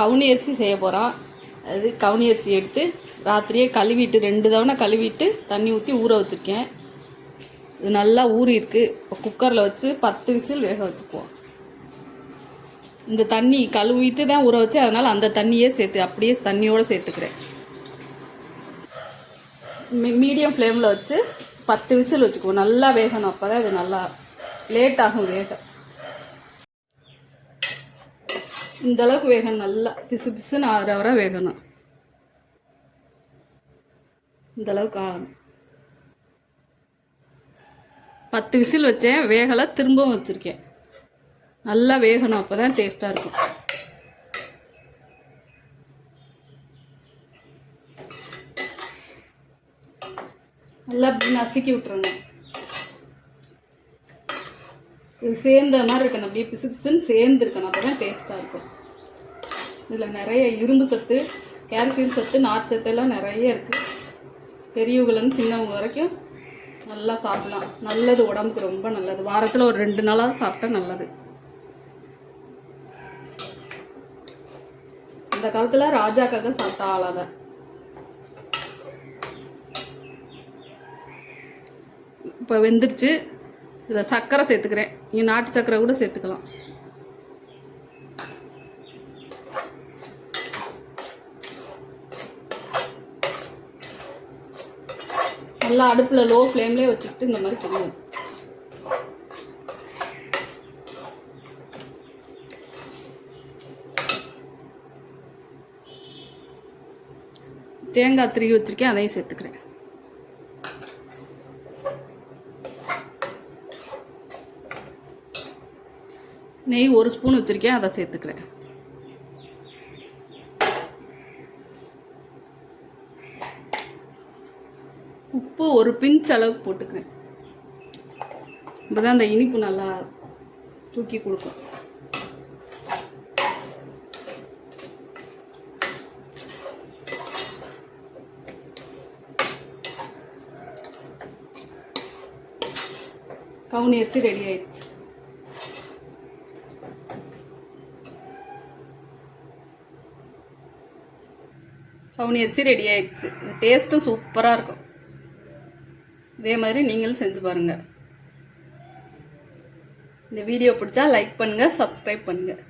கவுனி அரிசி செய்ய போகிறோம் அது கவுனி அரிசி எடுத்து ராத்திரியே கழுவிட்டு ரெண்டு தவணை கழுவிட்டு தண்ணி ஊற்றி ஊற வச்சுருக்கேன். இது நல்லா ஊறிருக்கு இப்போ குக்கரில் வச்சு பத்து விசில் வேக வச்சுக்குவோம். இந்த தண்ணி கழுவிட்டு தான் ஊற வச்சு அதனால் அந்த தண்ணியே சேர்த்து அப்படியே தண்ணியோடு சேர்த்துக்கிறேன். மீ மீடியம் ஃப்ளேமில் வச்சு பத்து விசில் வச்சுக்குவோம். நல்லா வேகணும். அப்போ தான் இது நல்லா லேட் ஆகும் வேக. இந்த அளவுக்கு வேகணும் நல்லா பிசு பிசுன்னு ஆறு வரை வேகணும். இந்த அளவுக்கு ஆகணும் பத்து விசில் வச்சேன் வேகலை திரும்பவும் வச்சுருக்கேன். நல்லா வேகணும் அப்போ தான் டேஸ்ட்டாக இருக்கும். நல்லா நசுக்கி விட்டுருங்க இது சேர்ந்த மாதிரி இருக்கணும். அப்படியே பிசு பிசுன்னு சேர்ந்து இருக்கணும் அப்போ தான் டேஸ்ட்டாக இருக்கும். இதில் நிறைய இரும்பு சத்து கால்சியம் சத்து நார்ச்சத்து எல்லாம் நிறைய இருக்குது பெரியவங்களும் சின்னவங்க வரைக்கும் நல்லா சாப்பிடலாம். நல்லது உடம்புக்கு ரொம்ப நல்லது. வாரத்தில் ஒரு ரெண்டு நாளாக சாப்பிட்டா நல்லது. அந்த காலத்தில் ராஜாக்காக சாப்பிட்டா ஆளாத. இப்போ வெந்துருச்சு. இதில் சர்க்கரை சேர்த்துக்கிறேன். நீ நாட்டு சர்க்கரை கூட சேர்த்துக்கலாம். நல்லா அடுப்பில் லோ ஃப்ளேம்லேயே வச்சுக்கிட்டு இந்த மாதிரி பண்ணுவோம் தேங்காய் திருகி வச்சுருக்கேன் அதையும் சேர்த்துக்கிறேன். நெய் ஒரு ஸ்பூன் வச்சுருக்கேன் அதை சேர்த்துக்கிறேன். உப்பு ஒரு பிஞ்ச் அளவுக்கு போட்டுக்கிறேன். இப்போ தான் அந்த இனிப்பு நல்லா தூக்கி கொடுக்கும். கவுனி அரிசி ரெடி ஆயிடுச்சு. கவுனி அரிசி ரெடி ஆயிடுச்சு. டேஸ்ட்டும் சூப்பராக இருக்கும். இதே மாதிரி நீங்களும் செஞ்சு பாருங்கள் இந்த வீடியோ பிடிச்சா லைக் பண்ணுங்கள் சப்ஸ்கிரைப் பண்ணுங்கள்